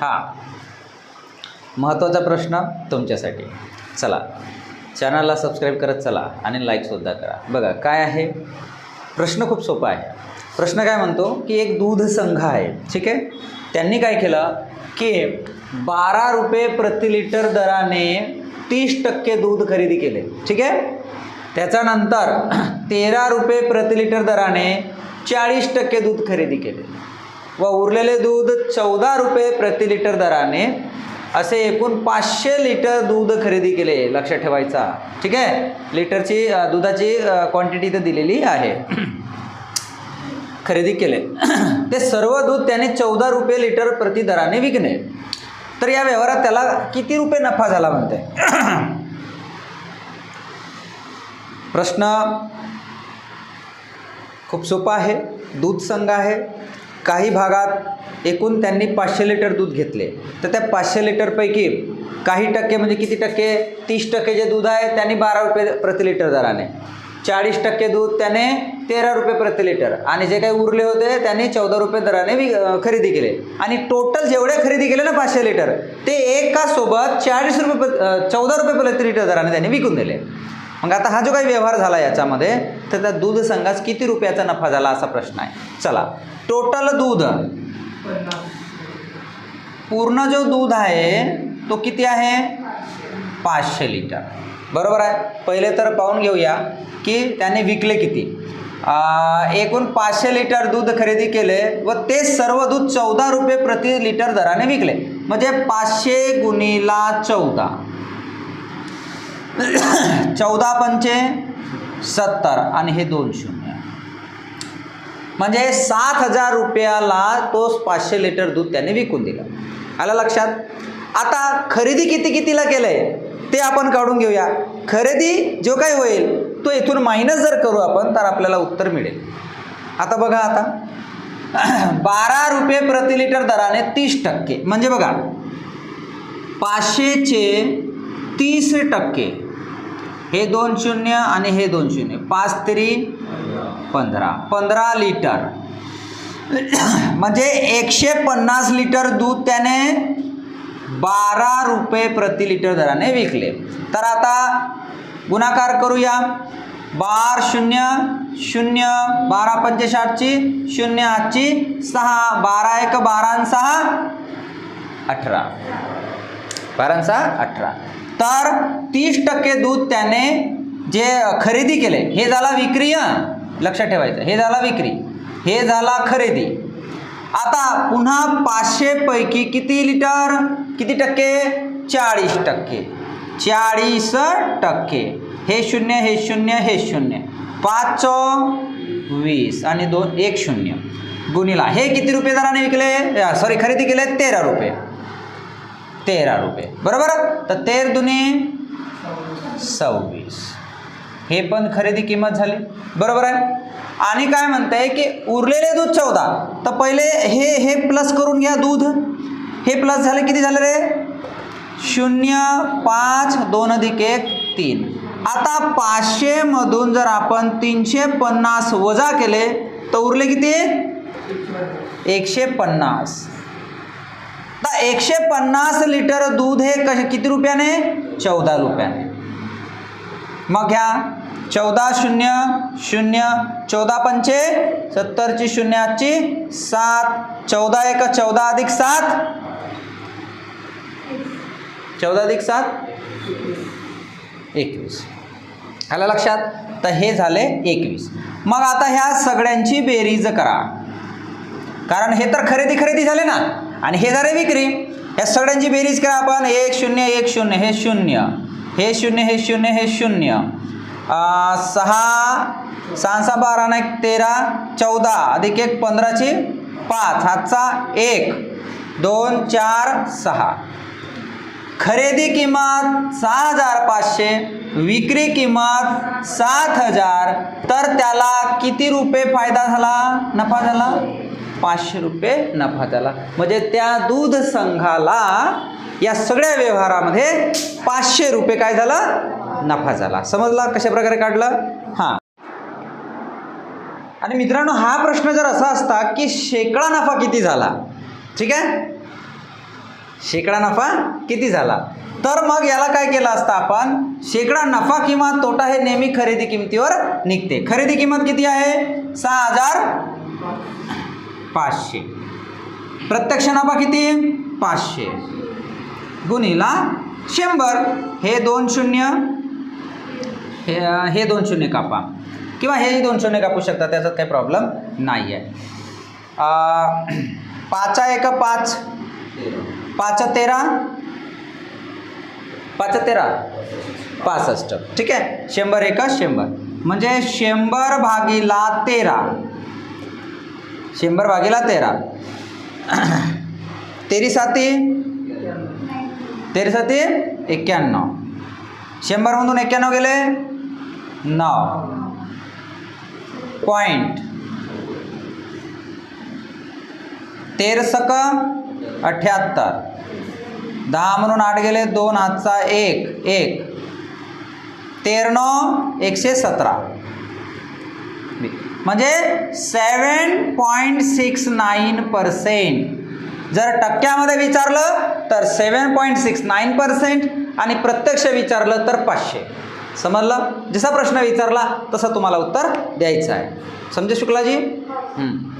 हां. महत्त्वाचा प्रश्न तुमच्यासाठी. चला. चॅनलला सबस्क्राईब करत चला आणि लाईकसुद्धा करा. बघा काय आहे? प्रश्न खूप सोपा आहे. प्रश्न काय म्हणतो? की एक दूध संघ आहे. ठीक आहे? त्यांनी काय केलं? की बारा रुपये प्रति लिटर दराने तीस टक्के दूध खरेदी केले. ठीक आहे? त्याच्यानंतर तेरा रुपये प्रति लिटर दराने चाळीस टक्के दूध खरेदी केले. व उरलेले दूध चौदा रुपये प्रति लिटर दराने असे एकूण पाचशे लिटर दूध खरेदी केले लक्षात ठेवायचा. ठीक आहे? लिटरची दुधाची क्वांटिटी तर दिलेली आहे. खरेदी केले. ते सर्व दूध त्याने चौदा रुपये लिटर प्रति दराने विकणे. तर या व्यवहारात त्याला किती रुपये नफा झाला म्हणते? प्रश्न खूप सोपा आहे. दूध संघ आहे. काही भागात एकूण त्यांनी पाचशे लिटर दूध घेतले. तर त्या पाचशे लिटरपैकी काही टक्के म्हणजे किती टक्के? तीस टक्के जे दूध आहे त्यांनी बारा रुपये प्रति लिटर दराने. चाळीस टक्के दूध त्याने तेरा रुपये प्रति लिटर. आणि जे काही उरले होते त्यांनी चौदा रुपये दराने वि खरेदी केले. आणि टोटल जेवढे खरेदी केले ना पाचशे लिटर ते एकासोबत चाळीस रुपये प- चौदा रुपये प्रति लिटर दराने त्यांनी विकून दिले. मग आता हा जो काही व्यवहार झाला याच्यामध्ये तर त्या दूध संघास किती रुपयाचा नफा झाला असा प्रश्न आहे. चला टोटल दूध. पूर्ण जो दूध आहे तो किती आहे? पाचशे लिटर. बरोबर आहे? पहिले तर पाहून घेऊया की त्याने विकले किती. एकूण पाचशे लिटर दूध खरेदी केले व ते सर्व दूध चौदा रुपये प्रति लिटर दराने विकले. म्हणजे पाचशे गुणिला चौदा. चौदा पंचे सत्तर आणि हे दोन शून्य. म्हणजे सात हजार रुपयाला तो पाचशे लिटर दूध त्याने विकून दिलं. आलं लक्षात? आता खरेदी किती कितीला केलं आहे ते आपण काढून घेऊया. खरेदी जो काही होईल तो इथून मायनस जर करू आपण तर आपल्याला उत्तर मिळेल. आता बघा आता. बारा रुपये प्रति लिटर दराने तीस टक्के. म्हणजे बघा पाचशेचे तीस टक्के. हे दोन शून्य आणि हे दोन शून्य. पाच तरी पंधरा. पंधरा लिटर. म्हणजे एकशे पन्नास लिटर दूध त्याने बारा रुपये प्रति लिटर दराने विकले. तर आता गुणाकार करूया. बार शून्य शून्य बारा पंचेसाठची शून्य आठची सहा बारा एक बारा आणि सहा अठरा. बारांचा अठरा. तर तीस टक्के दूध त्याने जे खरेदी केले हे झाला विक्री लक्षात ठेवायचं. हे झाला विक्री. हे झाला खरेदी. आता पुन्हा पाचशेपैकी किती लिटर? किती टक्के? चाळीस टक्के. चाळीस टक्के. हे शून्य हे शून्य हे शून्य. पाच वीस आणि दोन एक शून्य. गुणिला हे किती रुपये दराने विकले? सॉरी खरेदी केले तेरा रुपये. तेरा रुपये. बरोबर? तर तेर दुने सव्वीस. हे पण खरेदी किंमत झाली. बरोबर आहे? आणि काय म्हणतंय की उरलेले दूध चौदा. तर पहिले हे हे प्लस करून घ्या दूध. हे प्लस झाले किती झाले रे? शून्य पाच दोन अधिक एक तीन. आता पाचशेमधून जर आपण तीनशे पन्नास वजा केले तर उरले किती? एकशे पन्नास. आता एकशे पन्नास लिटर दूध हे कश किती रुपयाने? चौदा रुपयाने. मग घ्या. चौदा शून्य शून्य चौदा पंचे सत्तरची शून्य सात. चौदा एक चौदा अधिक सात. चौदा अधिक सात? एकवीस. आलं लक्षात? तर हे झाले एकवीस. मग आता ह्या सगळ्यांची बेरीज करा. कारण हे तर खरेदी खरेदी झाले ना? आणि हे झाले विक्री. या सगळ्यांची बेरीज करा आपण. एक शून्य एक शून्य हे शून्य. हे शून्य हे शून्य हे शून्य. सहा सहा सहा बारा ना एक तेरा चौदा. अधिक एक पंधराची पाच. हातचा एक दोन चार सहा. खरेदी किंमत सहा हजार पाचशे विक्री किंमत सात हजार. तर त्याला किती रुपये फायदा झाला? नफा झाला? पाचशे रुपये नफा झाला म्हणजे त्या दूध संघाला या सगळ्या व्यवहारामध्ये पाचशे रुपये काय झाला? नफा झाला. समजला? कशा प्रकारे काढलं? हां. आणि मित्रांनो हा प्रश्न जर असा असता की शेकडा नफा किती झाला? ठीक आहे? शेकडा नफा किती झाला? तर मग याला काय केलं असतं आपण? शेकडा नफा किंवा तोटा हे नेहमी खरेदी किमतीवर निघते. खरेदी किंमत किती आहे? सहा हजार पाचशे. प्रत्यक्ष नफा किती? पाचशे. गुणिला शंभर. हे दोन शून्य. हे हे दोन शून्य कापा. किंवा हेही दोन शून्य कापू शकता त्याच्यात काही प्रॉब्लेम नाही आहे पाच पाचा एक पाच. पाच तेरा. पाच तेरा. पासष्ट. ठीक आहे? शंभर एक शंभर. म्हणजे शंभर भागीला तेरा. शंभर भागीला तेरा. तेरी साती? तेरी साती? एक्क्याण्णव शंभरमधून एक्क्याण्णव गेले? नऊ. पॉईंट तेरसक अठ्याहत्तर. दहा म्हणून आठ गेले दोन हातचा एक एक. तेरनो एकशे सतरा. म्हणजे seven point six nine percent जर टक्क्यामध्ये विचारलं तर seven point six nine percent आणि प्रत्यक्ष विचारलं तर पाचशे. समजलं? जसा प्रश्न विचारला तसं तुम्हाला उत्तर द्यायचं आहे. समजे शुक्लाजी? हं.